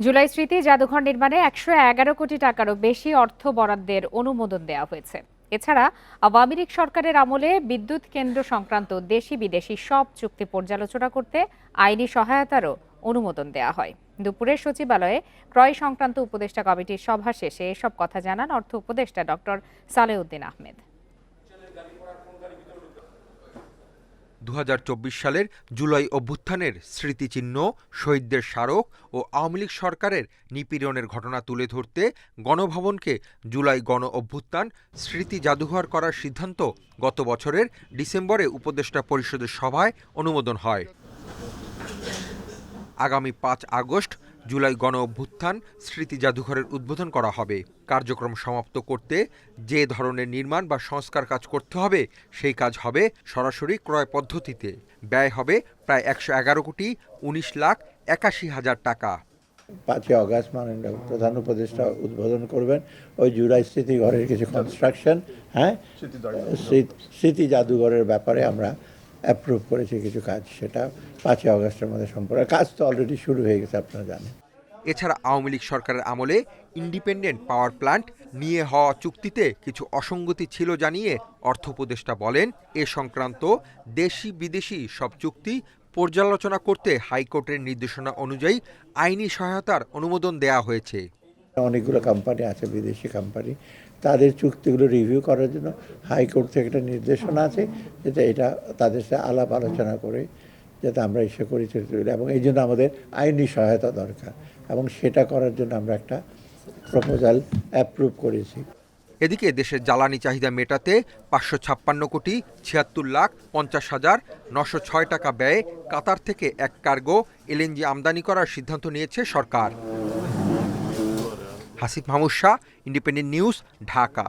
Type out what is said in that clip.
জুলাই স্মৃতি জাদুঘর নির্মাণে একশো এগারো কোটি টাকারও বেশি অর্থ বরাদ্দের অনুমোদন দেওয়া হয়েছে। এছাড়া আওয়ামী লীগ সরকারের আমলে বিদ্যুৎ কেন্দ্র সংক্রান্ত দেশি বিদেশি সব চুক্তি পর্যালোচনা করতে আইনি সহায়তারও অনুমোদন দেওয়া হয়। দুপুরে সচিবালয়ে ক্রয় সংক্রান্ত উপদেষ্টা কমিটির সভা শেষে এসব কথা জানান অর্থ উপদেষ্টা ডক্টর সালেউদ্দিন আহমেদ। দু হাজার চব্বিশ সালের জুলাই অভ্যুত্থানের স্মৃতিচিহ্ন, শহীদদের স্মারক ও আওয়ামী লীগ সরকারের নিপীড়নের ঘটনা তুলে ধরতে গণভবনকে জুলাই গণ অভ্যুত্থান স্মৃতি জাদুঘর করার সিদ্ধান্ত গত বছরের ডিসেম্বরে উপদেষ্টা পরিষদের সভায় অনুমোদন হয়। আগামী পাঁচ আগস্ট জুলাই গণ অভ্যুত্থান স্মৃতি জাদুঘরের উদ্বোধন করা হবে। কার্যক্রম সমাপ্ত করতে যে ধরনের নির্মাণ বা সংস্কার কাজ করতে হবে সেই কাজ হবে সরাসরি ক্রয় পদ্ধতিতে। ব্যয় হবে প্রায় একশো এগারো কোটি উনিশ লাখ একাশি হাজার টাকা। পাঁচই অগাস্ট মাননীয় প্রধান উপদেষ্টা উদ্বোধন করবেন। ওই জুলাই স্মৃতি ঘরের কিছু কনস্ট্রাকশন হ্যাঁ? স্মৃতি জাদুঘরের ব্যাপারে আমরা অ্যাপ্রুভ করেছি কিছু কাজ। সেটা পাঁচই অগাস্টের মধ্যে সম্পর্ক কাজ তো অলরেডি শুরু হয়ে গেছে আপনারা জানেন। এছাড়া আওয়ামী লীগ সরকারের আমলে ইন্ডিপেন্ডেন্ট পাওয়ার প্ল্যান্ট নিয়ে হওয়া চুক্তিতে কিছু অসঙ্গতি ছিল জানিয়ে অর্থ উপদেষ্টা বলেন, এ সংক্রান্ত দেশি বিদেশি সব চুক্তি পর্যালোচনা করতে হাইকোর্টের নির্দেশনা অনুযায়ী আইনি সহায়তার অনুমোদন দেয়া হয়েছে। অনেকগুলো কোম্পানি আছে, বিদেশি কোম্পানি তাদের চুক্তিগুলো রিভিউ করার জন্য হাইকোর্ট থেকে একটা নির্দেশনা আছে, যেটা এটা তাদের সাথে আলাপ আলোচনা করে যাতে আমরা এসে করি এবং এই জন্য আমাদের আইনি সহায়তা দরকার। এবং সেটা করার জন্য আমরা একটা প্রপোজাল অ্যাপ্রুভ করেছি। এদিকে দেশের জ্বালানি চাহিদা মেটাতে পাঁচশো ছাপ্পান্ন কোটি ছিয়াত্তর লাখ পঞ্চাশ হাজার নশো ছয় টাকা ব্যয়ে কাতার থেকে এক কার্গো এলএনজি আমদানি করার সিদ্ধান্ত নিয়েছে সরকার। Hasif Mahmud Shah, Independent News, Dhaka.